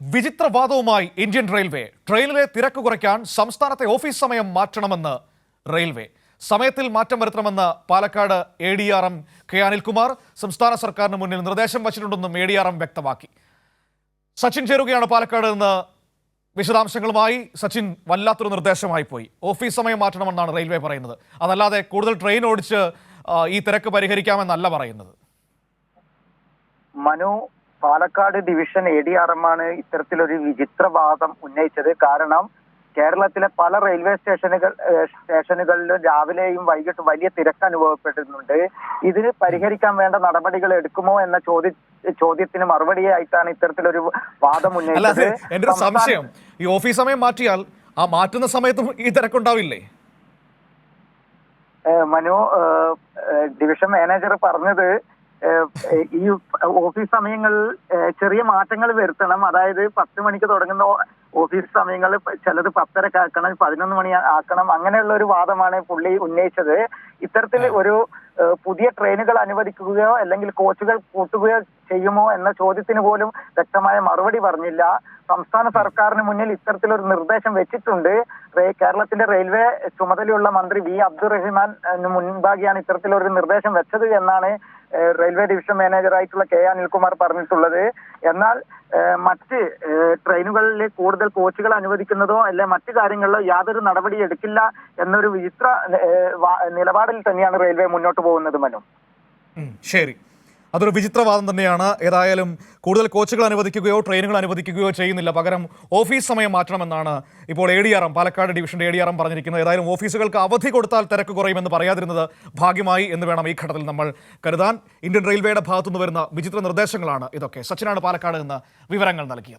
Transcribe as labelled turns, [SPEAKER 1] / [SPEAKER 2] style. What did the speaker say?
[SPEAKER 1] വിചിത്രവാദവുമായി Indian railway. ട്രെയിനിലെ തിരക്ക് കുറയ്ക്കാൻ സംസ്ഥാനത്തെ ഓഫീസ് സമയം മാറ്റണമെന്ന് റെയിൽവേ. സമയത്തിൽ മാറ്റം വരുത്തണമെന്ന് Palakkad A D R M K Anilkumar സംസ്ഥാന സർക്കാരിന് മുന്നിൽ നിർദ്ദേശം വച്ചിട്ടുണ്ടെന്നും എ ഡി ആർ എം വ്യക്തമാക്കി. സച്ചിൻ ചേരുകയാണ് പാലക്കാട് നിന്ന് വിശദാംശങ്ങളുമായി. സച്ചിൻ വല്ലാത്തൊരു നിർദ്ദേശമായി പോയി. ഓഫീസ് സമയം മാറ്റണമെന്നാണ് റെയിൽവേ പറയുന്നത്. അതല്ലാതെ കൂടുതൽ ട്രെയിൻ ഓടിച്ച് ഈ തിരക്ക് പരിഹരിക്കാമെന്നല്ല പറയുന്നത്.
[SPEAKER 2] Manu Palakkad division A D R M ആണ് ഇത്തരത്തിലൊരു വിചിത്രവാദം ഉന്നയിച്ചത്. കാരണം കേരളത്തിലെ പല റെയിൽവേ സ്റ്റേഷനുകൾ സ്റ്റേഷനുകളിലും രാവിലെയും വൈകിട്ടും വലിയ തിരക്ക് അനുഭവപ്പെടുന്നുണ്ട് ഇതിന് പരിഹരിക്കാൻ വേണ്ട നടപടികൾ എടുക്കുമോ എന്ന ചോദ്യ ചോദ്യത്തിന് മറുപടിയായിട്ടാണ് ഇത്തരത്തിലൊരു വാദം ഉന്നയിച്ചത്.
[SPEAKER 1] എന്റെ ഒരു സംശയം. ഈ ഓഫീസ് സമയം മാറ്റിയാൽ ആ മാറ്റുന്ന സമയത്തും ഈ തിരക്കുണ്ടാവില്ലേ?
[SPEAKER 2] മനു ഡിവിഷൻ മാനേജർ പറഞ്ഞത് ഈ ഓഫീസ് സമയങ്ങളിൽ ചെറിയ മാറ്റങ്ങൾ വരുത്തണം. അതായത് പത്ത് മണിക്ക് തുടങ്ങുന്ന ഓഫീസ് സമയങ്ങൾ ചിലത് പത്തരക്ക് ആക്കണം പതിനൊന്ന് മണി ആക്കണം. അങ്ങനെയുള്ള ഒരു വാദമാണ് പുള്ളി ഉന്നയിച്ചത്. ഇത്തരത്തിൽ ഒരു പുതിയ ട്രെയിനുകൾ അനുവദിക്കുകയോ അല്ലെങ്കിൽ കോച്ചുകൾ കൂട്ടുകയോ ചെയ്യുമോ എന്ന ചോദ്യത്തിന് പോലും വ്യക്തമായ മറുപടി പറഞ്ഞില്ല. സംസ്ഥാന സർക്കാരിന് മുന്നിൽ ഇത്തരത്തിലൊരു നിർദ്ദേശം വെച്ചിട്ടുണ്ട്. കേരളത്തിന്റെ റെയിൽവേ ചുമതലയുള്ള മന്ത്രി വി. അബ്ദുറഹിമാൻ മുൻപാകിയാണ് ഇത്തരത്തിലൊരു നിർദ്ദേശം വെച്ചത് എന്നാണ് റെയിൽവേ ഡിവിഷൻ മാനേജറായിട്ടുള്ള കെ. അനിൽകുമാർ പറഞ്ഞിട്ടുള്ളത്. എന്നാൽ മറ്റ് ട്രെയിനുകളിൽ കൂടുതൽ കോച്ചുകൾ അനുവദിക്കുന്നതോ അല്ലെ മറ്റു കാര്യങ്ങളിലോ യാതൊരു നടപടി എടുക്കില്ല എന്നൊരു വിചിത്ര നിലപാടിൽ തന്നെയാണ് റെയിൽവേ മുന്നോട്ട് പോകുന്നത് മനു.
[SPEAKER 1] ശരി. അതൊരു വിചിത്രവാദം തന്നെയാണ്. ഏതായാലും കൂടുതൽ കോച്ചുകൾ അനുവദിക്കുകയോ ട്രെയിനുകൾ അനുവദിക്കുകയോ ചെയ്യുന്നില്ല. പകരം ഓഫീസ് സമയം മാറ്റണമെന്നാണ് ഇപ്പോൾ A D R M Palakkad ഡിവിഷന്റെ എ ഡി ആർ എം പറഞ്ഞിരിക്കുന്നത്. ഏതായാലും ഓഫീസുകൾക്ക് അവധി കൊടുത്താൽ തിരക്ക് കുറയുമെന്ന് പറയാതിരുന്നത് ഭാഗ്യമായി എന്ന് വേണം ഈ ഘട്ടത്തിൽ നമ്മൾ കരുതാൻ. ഇന്ത്യൻ റെയിൽവേയുടെ ഭാഗത്തുനിന്ന് വരുന്ന വിചിത്ര നിർദ്ദേശങ്ങളാണ് ഇതൊക്കെ. സച്ചിനാണ് പാലക്കാട് നിന്ന് വിവരങ്ങൾ നൽകിയത്.